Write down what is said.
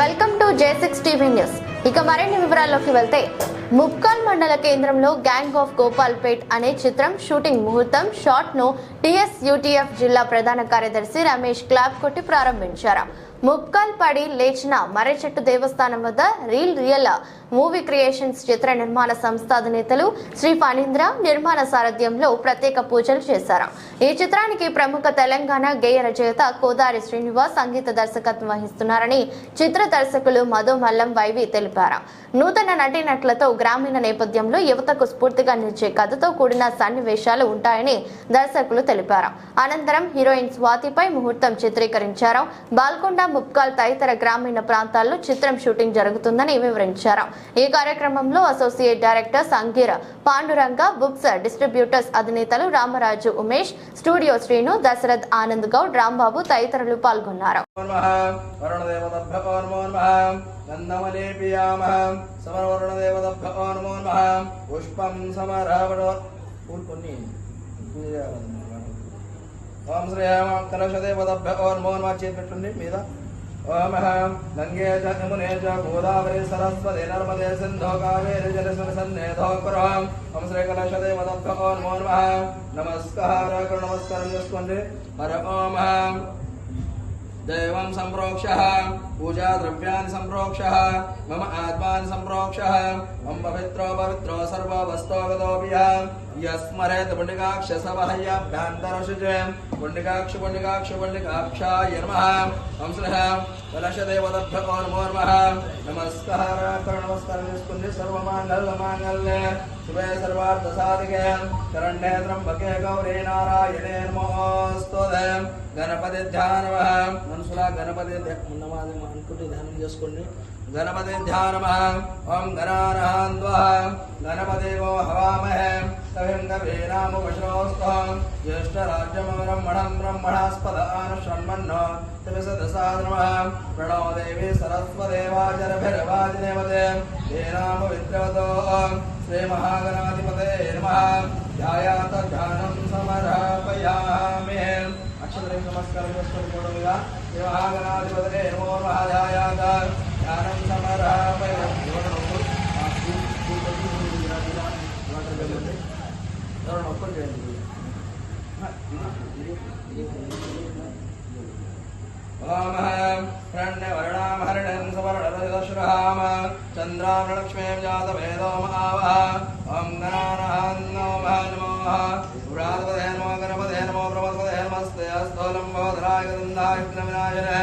Welcome to J six TV news. ఇక మరిన్ని వివరాల్లోకి వెళ్తే ముప్కాల్ మండల కేంద్రంలో గ్యాంగ్ ఆఫ్ గోపాల్పేట్ అనే చిత్రం షూటింగ్ ముహూర్తం షాట్ను టిఎస్ యూటీఎఫ్ జిల్లా ప్రధాన కార్యదర్శి రమేష్ క్లాబ్ కొట్టి ప్రారంభించారు. ముప్కాల్ పడి లేచిన మర్రిచెట్టు దేవస్థానం వద్ద రీల్ రియల్ మూవీ క్రియేషన్స్ చిత్ర నిర్మాణ సంస్థ అధినేతలు శ్రీ ఫణీంద్ర నిర్మాణ సారథ్యంలో ప్రత్యేక పూజలు చేశారు. ఈ చిత్రానికి ప్రముఖ తెలంగాణ గేయ రచయిత కోదారి శ్రీనివాస్ సంగీత దర్శకత్వం వహిస్తున్నారని చిత్ర దర్శకులు మధు మల్లం వైవి తెలిపారు. నూతన నటీనటులతో గ్రామీణ నేపథ్యంలో యువతకు స్ఫూర్తిగా నిలిచే కథతో కూడిన సన్నివేశాలు ఉంటాయని దర్శకులు తెలిపారు. అనంతరం హీరోయిన్ స్వాతిపై ముహూర్తం చిత్రీకరించారు. బాల్కొండ ముప్కాల్ తదితర గ్రామీణ ప్రాంతాల్లో చిత్రం షూటింగ్ జరుగుతుందని వివరించారు. ఈ కార్యక్రమంలో associate director Sangeera Panduranga books distributors అధినేతలు రామరాజు ఉమేష్ స్టూడియో శ్రీను దశరథ్ ఆనంద్ గౌడ్ రాంబాబు తదితరులు పాల్గొన్నారు. పుష్పం ఓం శ్రీయామ కలశదేవతభ్యో నమో చేతి మీద ఓం గంగే చ యమునే చ గోదావరి సరస్వతి నర్మదే సింధో కావేరి జలస్మిన్ సన్నిధో కుర్వం ఓం శ్రీ కలశదేవతభ్యో నమో నమః నమస్కార నమస్కారం చేసుకోండి హర ఓం दैवं पूजा पूजाद्रव्याणि सम्प्रोक्षः मम आत्मा संप्रोक्ष, मम पवित्रो पवित्रो सर्वो वस्तोगतोऽपि यः। स्मरेत् पुण्डिकाक्षसवहयभ्यान्तरशुचे पुण्डिकाक्षु पुण्डिकाक्षु पुण्डिकाक्षाय कलश वंसः कलशदेवदभ्यको नमो नमः नमस्कारकरणमस्करपुण्य सर्वमाङ्गल्यमाङ्गल्ये। शुभे सर्वार्थसाधिके। करण्ये त्र्यम्बके गौरे नारायणे नमोऽस्तु। గణపతి ధ్యానమ మనసులా గణపతి ధ్యా- అనుకుంటూ ధ్యానం చేసుకోండి. గణపతి ధ్యానమ ఓం గణానాన్వా గణపదేవో హవామహే. కవిం కవీనాముపశ్రోస్తం జ్యేష్ఠరాజ్యమరం బ్రహ్మణం బ్రహ్మణాస్పద ఆనుషణ్మన్నో త్రివిశదసాదనమ ప్రణో దేవి సరస్వదేవాచరభిరవాజినేవతే ఏనామ విద్రవతో శ్రీ మహాగణాధిపతే నమ. ధ్యాయాత ధ్యానం అక్షరం నమస్కారం చేసుకొని చూడగా శ్రీ మహాగణాధిపతే నమో నమః ధ్యాయాత ధ్యానం సమర్పయామి ఎవరైనా ఒక్కరు చేయండి ఓం హిరణ్యవర్ణాం చంద్రామలక్ష్మీం జాతవేదో ఓం నమో పురాధపదే నమో గణ स्तोत्रं बोधराय गन्धाय विघ्नविनायनः